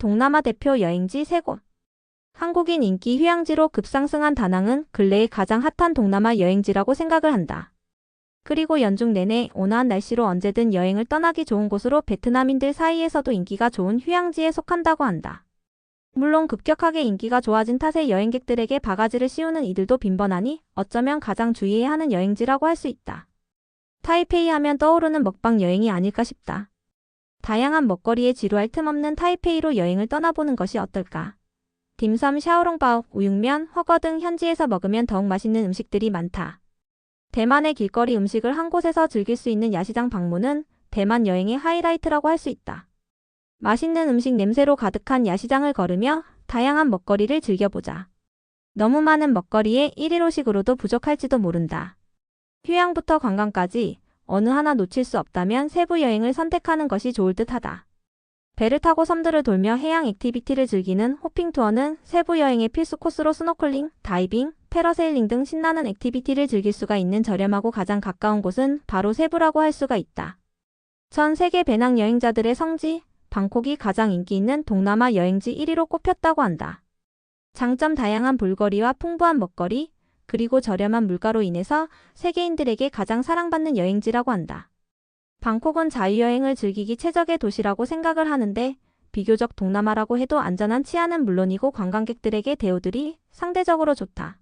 동남아 대표 여행지 3곳. 한국인 인기 휴양지로 급상승한 다낭은 근래에 가장 핫한 동남아 여행지라고 생각을 한다. 그리고 연중 내내 온화한 날씨로 언제든 여행을 떠나기 좋은 곳으로 베트남인들 사이에서도 인기가 좋은 휴양지에 속한다고 한다. 물론 급격하게 인기가 좋아진 탓에 여행객들에게 바가지를 씌우는 이들도 빈번하니 어쩌면 가장 주의해야 하는 여행지라고 할 수 있다. 타이페이 하면 떠오르는 먹방 여행이 아닐까 싶다. 다양한 먹거리에 지루할 틈 없는 타이페이로 여행을 떠나보는 것이 어떨까? 딤섬, 샤오롱바오, 우육면, 허거 등 현지에서 먹으면 더욱 맛있는 음식들이 많다. 대만의 길거리 음식을 한 곳에서 즐길 수 있는 야시장 방문은 대만 여행의 하이라이트라고 할 수 있다. 맛있는 음식 냄새로 가득한 야시장을 걸으며 다양한 먹거리를 즐겨보자. 너무 많은 먹거리에 1일 오식으로도 부족할지도 모른다. 휴양부터 관광까지 어느 하나 놓칠 수 없다면 세부 여행을 선택하는 것이 좋을 듯 하다. 배를 타고 섬들을 돌며 해양 액티비티를 즐기는 호핑 투어는 세부 여행의 필수 코스로 스노클링, 다이빙, 패러세일링 등 신나는 액티비티를 즐길 수가 있는 저렴하고 가장 가까운 곳은 바로 세부라고 할 수가 있다. 전 세계 배낭 여행자들의 성지, 방콕이 가장 인기 있는 동남아 여행지 1위로 꼽혔다고 한다. 장점 다양한 볼거리와 풍부한 먹거리, 그리고 저렴한 물가로 인해서 세계인들에게 가장 사랑받는 여행지라고 한다. 방콕은 자유여행을 즐기기 최적의 도시라고 생각을 하는데 비교적 동남아라고 해도 안전한 치안은 물론이고 관광객들에게 대우들이 상대적으로 좋다.